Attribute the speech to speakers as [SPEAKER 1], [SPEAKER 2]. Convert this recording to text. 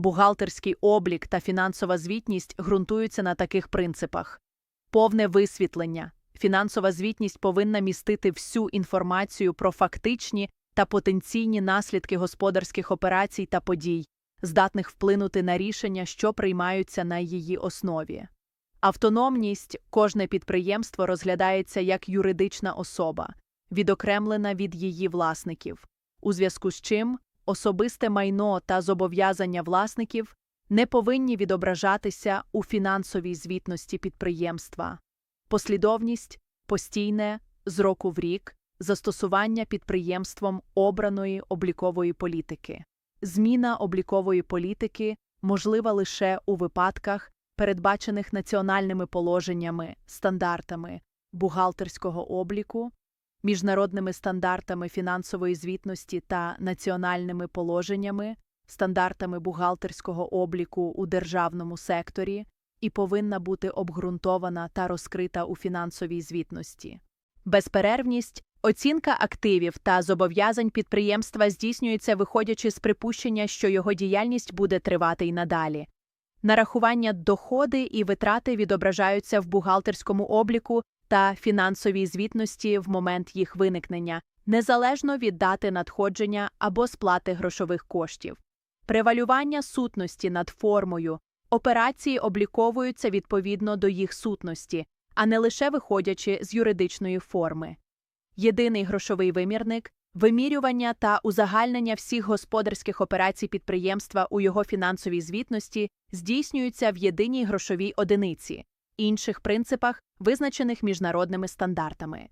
[SPEAKER 1] Бухгалтерський облік та фінансова звітність ґрунтуються на таких принципах: повне висвітлення. Фінансова звітність повинна містити всю інформацію про фактичні та потенційні наслідки господарських операцій та подій, здатних вплинути на рішення, що приймаються на її основі. Автономність кожне підприємство розглядається як юридична особа, відокремлена від її власників, у зв'язку з чим особисте майно та зобов'язання власників не повинні відображатися у фінансовій звітності підприємства. Послідовність постійне з року в рік застосування підприємством обраної облікової політики. Зміна облікової політики можлива лише у випадках, передбачених національними положеннями, стандартами бухгалтерського обліку, міжнародними стандартами фінансової звітності та національними положеннями, стандартами бухгалтерського обліку у державному секторі і повинна бути обґрунтована та розкрита у фінансовій звітності. Безперервність Оцінка активів та зобов'язань підприємства здійснюється виходячи з припущення, що його діяльність буде тривати й надалі. Нарахування доходи і витрати відображаються в бухгалтерському обліку та фінансовій звітності в момент їх виникнення, незалежно від дати надходження або сплати грошових коштів. Превалювання сутності над формою операції обліковуються відповідно до їх сутності, а не лише виходячи з юридичної форми. Єдиний грошовий вимірник вимірювання та узагальнення всіх господарських операцій підприємства у його фінансовій звітності здійснюються в єдиній грошовій одиниці, інших принципах, визначених міжнародними стандартами.